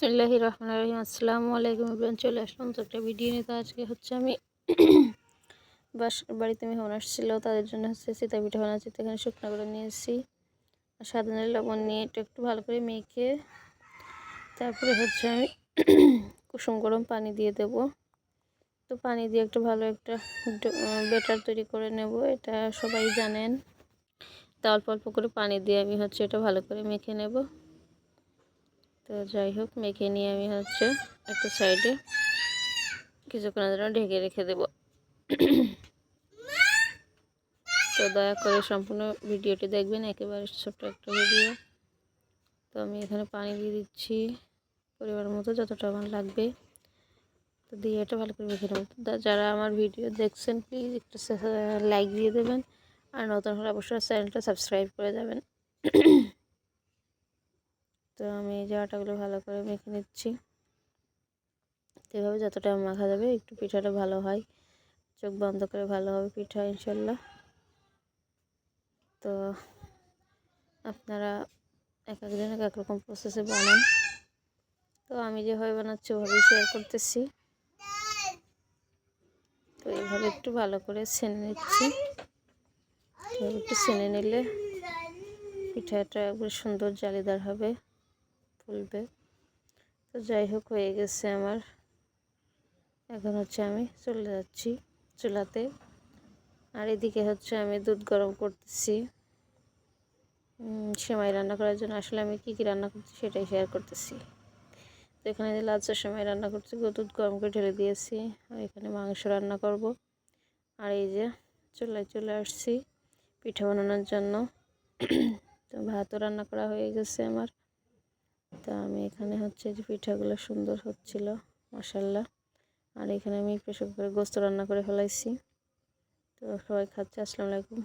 বিসমিল্লাহি রহমান রহিম। আসসালামু আলাইকুম ইব্রান চলে আসলাম তো একটা ভিডিও নিয়ে। তো আজকে হচ্ছে আমি বাস বাড়িতে মেহমান আসছিল, তাদের জন্য হচ্ছে সীতা পিঠা বানাচ্ছি। তো এখানে শুকনো করে নিয়েছি, আর সাধারণ লবণ নিয়ে একটু একটু ভালো করে মেখে তারপরে হচ্ছে আমি কুসুম গরম পানি দিয়ে দেব। তো পানি দিয়ে একটু ভালো একটা বেটার তৈরি করে নেব, এটা সবাই জানেন। তা অল্প অল্প করে পানি দিয়ে আমি হচ্ছে এটা ভালো করে মেখে নেব। তো যাই হোক, মেখে নিয়ে আমি হচ্ছে একটা সাইডে কিছুক্ষণের জন্য ঢেকে রেখে দেব। তো দয়া করে সম্পূর্ণ ভিডিওটি দেখবেন, একেবারে ছোট্ট একটা ভিডিও। তো আমি এখানে পানি দিয়ে দিচ্ছি পরিবার মতো, যতটা আমার লাগবে। তো দিয়ে এটা ভালো করে মেখে নেব। যারা আমার ভিডিও দেখছেন প্লিজ একটু লাইক দিয়ে দেবেন। আর নতুন হলে অবশ্যই চ্যানেলটা সাবস্ক্রাইব করে যাবেন। তো আমি এই জায়গাটাগুলো ভালো করে মেখে নিচ্ছি। এভাবে যতটা মাখা যাবে একটু পিঠাটা ভালো হয়। চোখ বন্ধ করে ভালো হবে পিঠা, ইনশাল্লাহ। তো আপনারা এক একজন এক রকম প্রসেসে বানান। তো আমি যেভাবে বানাচ্ছি ওভাবেই শেয়ার করতেছি। তো এইভাবে একটু ভালো করে ছেনে নিচ্ছি। একটু ছেনে নিলে পিঠাটা একবার সুন্দর জালিদার হবে। ফুলবে তো যাই হোক, হয়ে গেছে আমার। এখন হচ্ছে আমি চলে যাচ্ছি চুলাতে। আর এদিকে হচ্ছে আমি দুধ গরম করতেছি। সেমাই রান্না করার জন্য আসলে আমি কী কী রান্না করছি সেটাই শেয়ার করতেছি। তো এখানে যে লাচ্চার সময় রান্না করছি দুধ গরম করে ঢেলে দিয়েছি। আর এখানে মাংস রান্না করব। আর এই যে চুলায় চলে আসছি পিঠা বানানোর জন্য। তো ভাতও রান্না করা হয়ে গেছে আমার। তা আমি এখানে হচ্ছে যে পিঠাগুলো সুন্দর হচ্ছিল মশাল্লা আর এখানে আমি প্রেশার কুকারে গোস্ত রান্না করে ফেলাইছি। তো সবাই খাচ্ছে, আসসালামু আলাইকুম।